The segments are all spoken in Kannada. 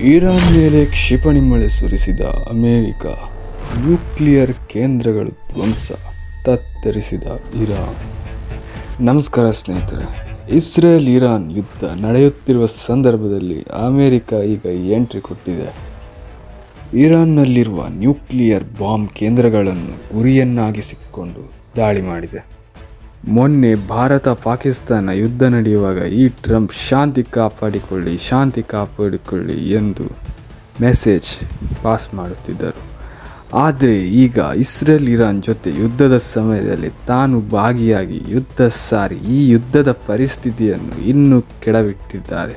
ಇರಾನ್ ಮೇಲೆ ಕ್ಷಿಪಣಿ ಮಳೆ ಸುರಿಸಿದ ಅಮೆರಿಕ, ನ್ಯೂಕ್ಲಿಯರ್ ಕೇಂದ್ರಗಳು ಧ್ವಂಸ, ತತ್ತರಿಸಿದ ಇರಾನ್. ನಮಸ್ಕಾರ ಸ್ನೇಹಿತರೆ, ಇಸ್ರೇಲ್ ಇರಾನ್ ಯುದ್ಧ ನಡೆಯುತ್ತಿರುವ ಸಂದರ್ಭದಲ್ಲಿ ಅಮೆರಿಕ ಈಗ ಎಂಟ್ರಿ ಕೊಟ್ಟಿದೆ. ಇರಾನ್ನಲ್ಲಿರುವ ನ್ಯೂಕ್ಲಿಯರ್ ಬಾಂಬ್ ಕೇಂದ್ರಗಳನ್ನು ಗುರಿಯನ್ನಾಗಿಸಿಕೊಂಡು ದಾಳಿ ಮಾಡಿದೆ. ಮೊನ್ನೆ ಭಾರತ ಪಾಕಿಸ್ತಾನ ಯುದ್ಧ ನಡೆಯುವಾಗ ಈ ಟ್ರಂಪ್ ಶಾಂತಿ ಕಾಪಾಡಿಕೊಳ್ಳಿ ಶಾಂತಿ ಕಾಪಾಡಿಕೊಳ್ಳಿ ಎಂದು ಮೆಸೇಜ್ ಪಾಸ್ ಮಾಡುತ್ತಿದ್ದರು. ಆದರೆ ಈಗ ಇಸ್ರೇಲ್ ಇರಾನ್ ಜೊತೆ ಯುದ್ಧದ ಸಮಯದಲ್ಲಿ ತಾನು ಭಾಗಿಯಾಗಿ ಯುದ್ಧ ಸಾರಿ ಈ ಯುದ್ಧದ ಪರಿಸ್ಥಿತಿಯನ್ನು ಇನ್ನೂ ಕೆಡವಿಟ್ಟಿದ್ದಾರೆ.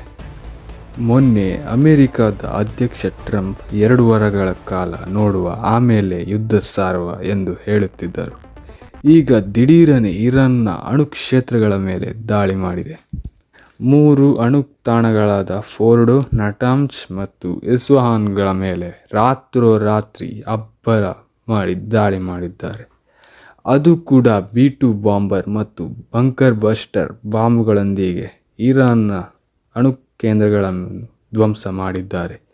ಮೊನ್ನೆ ಅಮೆರಿಕದ ಅಧ್ಯಕ್ಷ ಟ್ರಂಪ್ ಎರಡು ವಾರಗಳ ಕಾಲ ನೋಡುವ ಆಮೇಲೆ ಯುದ್ಧ ಸಾರುವ ಎಂದು ಹೇಳುತ್ತಿದ್ದರು. ಈಗ ದಿಢೀರನೆ ಇರಾನ್ನ ಅಣು ಕ್ಷೇತ್ರಗಳ ಮೇಲೆ ದಾಳಿ ಮಾಡಿದೆ. ಮೂರು ಅಣು ತಾಣಗಳಾದ ಫೋರ್ಡೋ ನಟಾಂಚ್ ಮತ್ತು ಎಸ್ವಾನ್ಗಳ ಮೇಲೆ ರಾತ್ರೋರಾತ್ರಿ ಅಬ್ಬರ ಮಾಡಿ ದಾಳಿ ಮಾಡಿದ್ದಾರೆ. ಅದು ಕೂಡ ಬಿ ಟು ಬಾಂಬರ್ ಮತ್ತು ಬಂಕರ್ ಬಸ್ಟರ್ ಬಾಂಬ್ಗಳೊಂದಿಗೆ ಇರಾನ್ನ ಅಣು ಕೇಂದ್ರಗಳನ್ನು ಧ್ವಂಸ ಮಾಡಿದ್ದಾರೆ.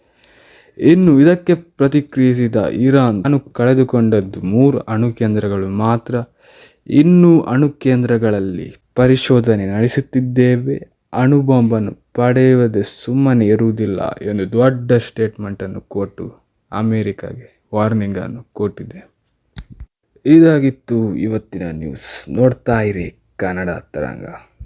ಇನ್ನು ಇದಕ್ಕೆ ಪ್ರತಿಕ್ರಿಯಿಸಿದ ಇರಾನ್ ಅಣು ಕಳೆದುಕೊಂಡದ್ದು ಮೂರು ಅಣು ಕೇಂದ್ರಗಳು ಮಾತ್ರ ಇನ್ನೂ ಅಣು ಕೇಂದ್ರಗಳಲ್ಲಿ ಪರಿಶೋಧನೆ ನಡೆಸುತ್ತಿದ್ದೇವೆ. ಅಣು ಬಾಂಬನ್ನು ಪಡೆಯುವುದೇ ಸುಮ್ಮನೆ ಇರುವುದಿಲ್ಲ ಎಂದು ದೊಡ್ಡ ಸ್ಟೇಟ್ಮೆಂಟನ್ನು ಕೊಟ್ಟು ಅಮೆರಿಕಾಗೆ ವಾರ್ನಿಂಗನ್ನು ಕೊಟ್ಟಿದೆ. ಇದಾಗಿತ್ತು ಇವತ್ತಿನ ನ್ಯೂಸ್. ನೋಡ್ತಾ ಇರಿ ಕನ್ನಡ ತರಂಗ.